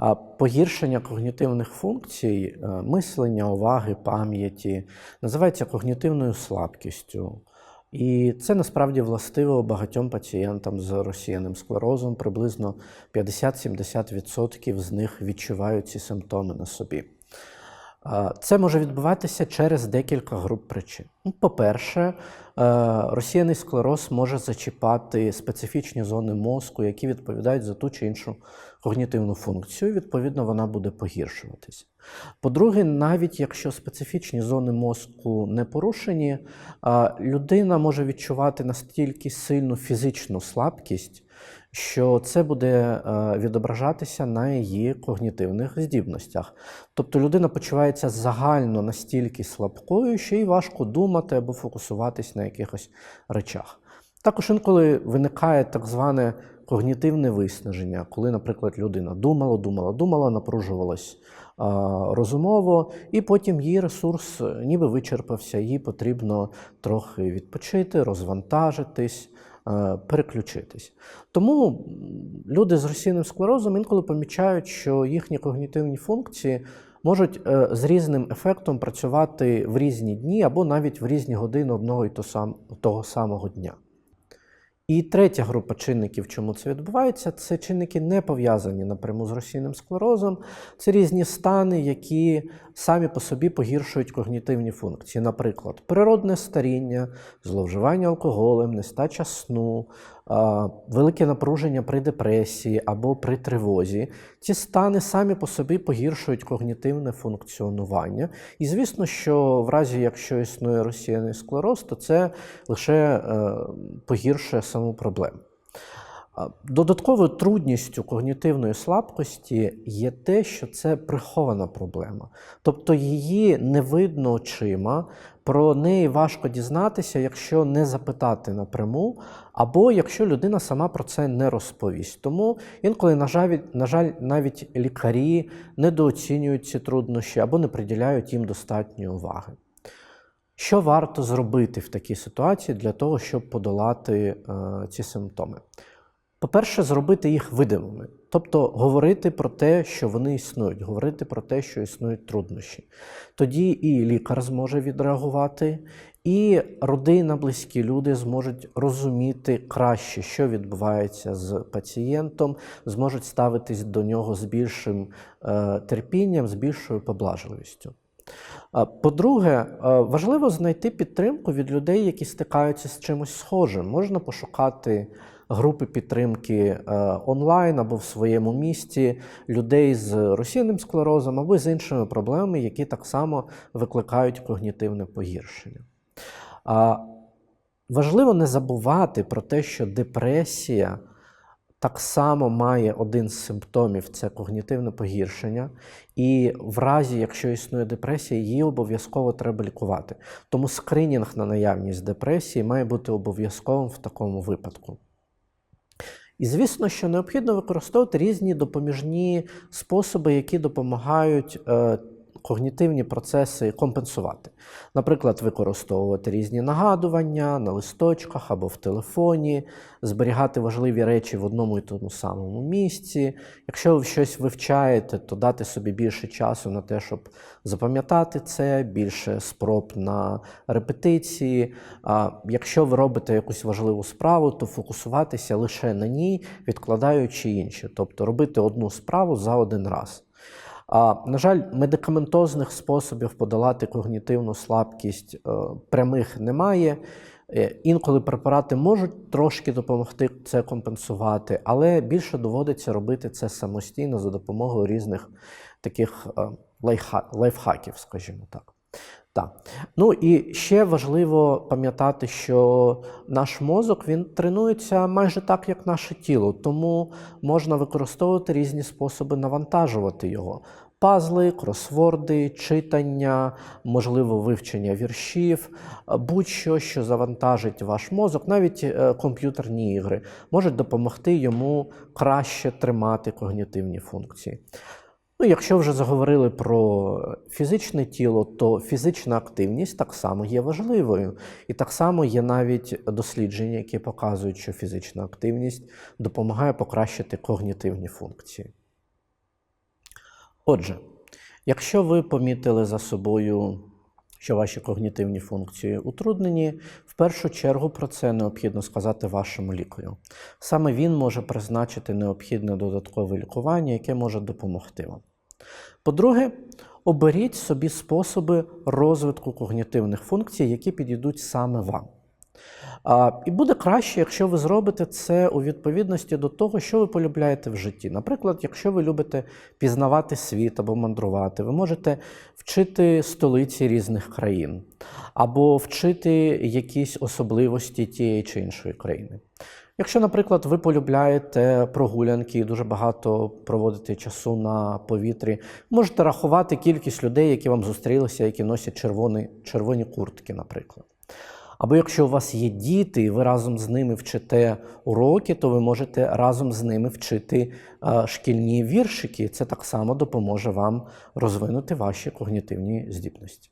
А погіршення когнітивних функцій, е, мислення, уваги, пам'яті називається когнітивною слабкістю. І це насправді властиво багатьом пацієнтам з розсіяним склерозом. Приблизно 50-70% з них відчувають ці симптоми на собі. Це може відбуватися через декілька груп причин. Ну, По-перше, е, розсіяний склероз може зачіпати специфічні зони мозку, які відповідають за ту чи іншу когнітивну функцію. Відповідно, вона буде погіршуватися. По-друге, навіть якщо специфічні зони мозку не порушені, людина може відчувати настільки сильну фізичну слабкість, що це буде е, відображатися на її когнітивних здібностях. Тобто людина почувається загально настільки слабкою, що їй важко думати або фокусуватись на якихось речах. Також інколи виникає так зване когнітивне виснаження, коли, наприклад, людина думала, думала, думала, напружувалась а, розумово, і потім її ресурс е, ніби вичерпався, їй потрібно трохи відпочити, розвантажитись. Е, Переключитись. Тому люди з російним склерозом інколи помічають, що їхні когнітивні функції можуть е, з різним ефектом працювати в різні дні або навіть в різні години одного і того самого дня. І третя група чинників, чому це відбувається, це чинники не пов'язані напряму з російним склерозом. Це різні стани, які самі по собі погіршують когнітивні функції. Наприклад, природне старіння, зловживання алкоголем, нестача сну, велике напруження при депресії або при тривозі. Ці стани самі по собі погіршують когнітивне функціонування. І звісно, що в разі, якщо існує розсіяний склероз, то це лише е, погіршує саму проблему. Додатковою трудністю когнітивної слабкості є те, що це прихована проблема. Тобто її не видно очима, про неї важко дізнатися, якщо не запитати напряму, або якщо людина сама про це не розповість. Тому інколи, на жаль, на жаль, навіть лікарі недооцінюють ці труднощі або не приділяють їм достатньої уваги. Що варто зробити в такій ситуації для того, щоб подолати е, ці симптоми? По-перше, зробити їх видимими, тобто говорити про те, що вони існують, говорити про те, що існують труднощі. Тоді і лікар зможе відреагувати, і родина, близькі люди зможуть розуміти краще, що відбувається з пацієнтом, зможуть ставитись до нього з більшим е, терпінням, з більшою поблажливістю. По-друге, е, важливо знайти підтримку від людей, які стикаються з чимось схожим. Можна пошукати групи підтримки е, онлайн або в своєму місті людей з розсійним склерозом або з іншими проблемами, які так само викликають когнітивне погіршення. Важливо не забувати про те, що депресія так само має один з симптомів це когнітивне погіршення, і в разі, якщо існує депресія, її обов'язково треба лікувати. Тому скринінг на наявність депресії має бути обов'язковим в такому випадку. І звісно, що необхідно використовувати різні допоміжні способи, які допомагають е, когнітивні процеси компенсувати. Наприклад, використовувати різні нагадування на листочках або в телефоні, зберігати важливі речі в одному і тому самому місці. Якщо ви щось вивчаєте, то дати собі більше часу на те, щоб запам'ятати це, більше спроб на репетиції. А якщо ви робите якусь важливу справу, то фокусуватися лише на ній, відкладаючи інші, тобто робити одну справу за один раз. На жаль, медикаментозних способів подолати когнітивну слабкість е, прямих немає. Е, Інколи препарати можуть трошки допомогти це компенсувати, але більше доводиться робити це самостійно за допомогою різних таких е, лайфхаків, скажімо так. Так. Ну і ще важливо пам'ятати, що наш мозок він тренується майже так, як наше тіло, тому можна використовувати різні способи навантажувати його. Пазли, кросворди, читання, можливо, вивчення віршів, будь-що, що завантажить ваш мозок, навіть е, комп'ютерні ігри, можуть допомогти йому краще тримати когнітивні функції. Ну, якщо вже заговорили про фізичне тіло, то фізична активність так само є важливою. І так само є навіть дослідження, які показують, що фізична активність допомагає покращити когнітивні функції. Отже, якщо ви помітили за собою, що ваші когнітивні функції утруднені, в першу чергу про це необхідно сказати вашому лікарю. Саме він може призначити необхідне додаткове лікування, яке може допомогти вам. По-друге, оберіть собі способи розвитку когнітивних функцій, які підійдуть саме вам. А, І буде краще, якщо ви зробите це у відповідності до того, що ви полюбляєте в житті. Наприклад, якщо ви любите пізнавати світ або мандрувати, ви можете вчити столиці різних країн, або вчити якісь особливості тієї чи іншої країни. Якщо, наприклад, ви полюбляєте прогулянки і дуже багато проводите часу на повітрі, можете рахувати кількість людей, які вам зустрілися, які носять червоні, червоні куртки, наприклад. Або якщо у вас є діти, і ви разом з ними вчите уроки, то ви можете разом з ними вчити е, шкільні віршики. Це так само допоможе вам розвинути ваші когнітивні здібності.